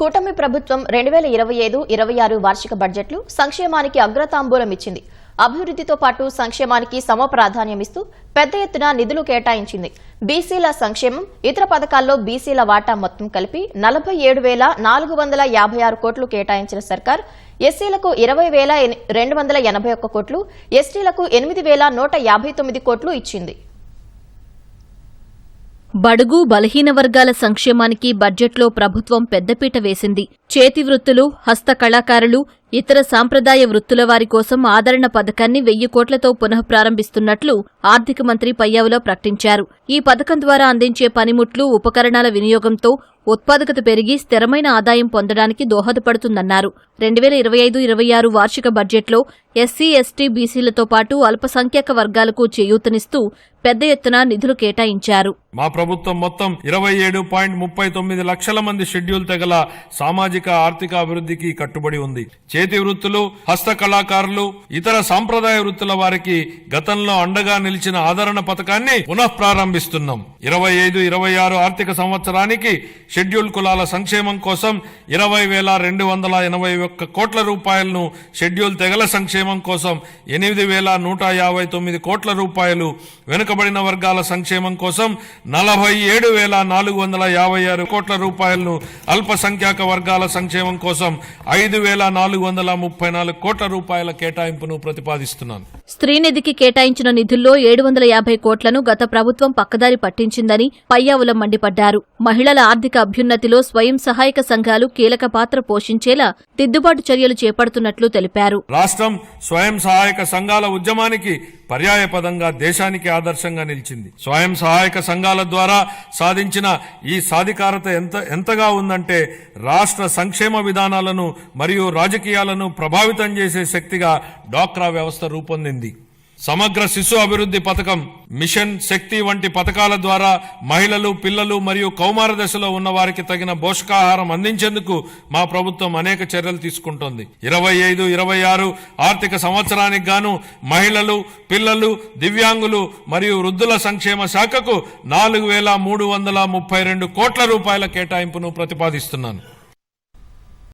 కూటమి ప్రభుత్వం రెండు వేల ఇరవై ఐదు ఇరవై ఆరు వార్షిక బడ్జెట్లు సంక్షేమానికి అగ్రతాంబూలం ఇచ్చింది. అభివృద్ధితో పాటు సంక్షేమానికి సమ ప్రాధాన్యమిస్తూ పెద్ద ఎత్తున నిధులు కేటాయించింది. బీసీల సంక్షేమం ఇతర పథకాల్లో బీసీల వాటా మొత్తం కలిపి నలభై ఏడు వేల నాలుగు వందల యాభై ఆరు కోట్లు కేటాయించిన సర్కార్ ఎస్సీలకు ఇరవై వేల రెండు వందల ఎనభై ఒక్క కోట్లు ఎస్టీలకు ఎనిమిది వేల నూట యాభై తొమ్మిది కోట్లు ఇచ్చింది. బడుగు బలహీన వర్గాల సంక్షేమానికి బడ్జెట్లో ప్రభుత్వం పెద్దపీట వేసింది. చేతి వృత్తులు హస్త కళాకారులు ఇతర సాంప్రదాయ వృత్తుల వారి కోసం ఆదరణ పథకాన్ని వెయ్యి కోట్లతో పునః ప్రారంభిస్తున్నట్లు ఆర్థిక మంత్రి పయ్యావులో ప్రకటించారు. ఈ పథకం ద్వారా అందించే పనిముట్లు ఉపకరణాల వినియోగంతో ఉత్పాదకత పెరిగి స్థిరమైన ఆదాయం పొందడానికి దోహదపడుతుందన్నారు. రెండు వేల ఇరవై ఐదు ఇరవై ఆరు వార్షిక బడ్జెట్లో ఎస్సీ ఎస్టీ బీసీలతో పాటు అల్పసంఖ్యాక వర్గాలకు చేయూతనిస్తూ పెద్ద ఎత్తున నిధులు కేటాయించారు. మా ప్రభుత్వం మొత్తం ఇరవై ఏడు పాయింట్ ముప్పై తొమ్మిది లక్షల మంది షెడ్యూల్ తెగల సామాజిక ఆర్థిక అభివృద్ధికి కట్టుబడి ఉంది. చేతి వృత్తులు హస్త కళాకారులు ఇతర సాంప్రదాయ వృత్తుల వారికి గతంలో అండగా నిలిచిన ఆదరణ పథకాన్ని పునః ప్రారంభిస్తున్నాం. ఇరవై ఐదు ఇరవై ఆరు ఆర్థిక సంవత్సరానికి షెడ్యూల్ కులాల సంక్షేమం కోసం ఇరవై వేల రెండు వందల ఎనభై ఒక్క కోట్ల రూపాయలను షెడ్యూల్ తెగల సంక్షేమం కోసం ఎనిమిది వేల నూట యాభై తొమ్మిది కోట్ల రూపాయలు వెనుకబడిన వర్గాల సంక్షేమం కోసం నలభై ఏడు వేల నాలుగు వందల యాభై ఆరు కోట్ల రూపాయలను అల్పసంఖ్యాక వర్గాల సంక్షేమం కోసం ఐదు వేల నాలుగు వందల ముప్పై నాలుగు కోట్ల రూపాయల కేటాయింపును ప్రతిపాదిస్తున్నాను. స్త్రీనిధికి కేటాయించిన నిధుల్లో ఏడు వందల యాభై కోట్లను గత ప్రభుత్వం పక్కదారి పట్టించిందని పయ్యావులం మండిపడ్డారు. మహిళల ఆర్థిక అభ్యున్నతిలో స్వయం సహాయక సంఘాలు కీలక పాత్ర పోషించేలా దిద్దుబాటు చర్యలు చేపడుతున్నట్లు తెలిపారు. రాష్ట్రం స్వయం సహాయక సంఘాల ఉద్యమానికి పర్యాయపదంగా దేశానికి ఆదర్శంగా నిలిచింది. స్వయం సహాయక సంఘాల ద్వారా సాధించిన ఈ సాధికారత ఎంత ఎంతగా ఉందంటే రాష్ట్ర సంక్షేమ విధానాలను మరియు రాజకీయాలను ప్రభావితం చేసే శక్తిగా డాక్రా వ్యవస్థ రూపొందింది. సమగ్ర శిశు అభివృద్ధి పథకం మిషన్ శక్తి వంటి పథకాల ద్వారా మహిళలు పిల్లలు మరియు కౌమార దశలో ఉన్న వారికి తగిన పోషకాహారం అందించేందుకు మా ప్రభుత్వం అనేక చర్యలు తీసుకుంటోంది. ఇరవై ఐదు ఇరవై ఆరు ఆర్థిక సంవత్సరానికి గాను మహిళలు పిల్లలు దివ్యాంగులు మరియు వృద్ధుల సంక్షేమ శాఖకు నాలుగు వేల మూడు వందల ముప్పై రెండు కోట్ల రూపాయల కేటాయింపును ప్రతిపాదిస్తున్నాను.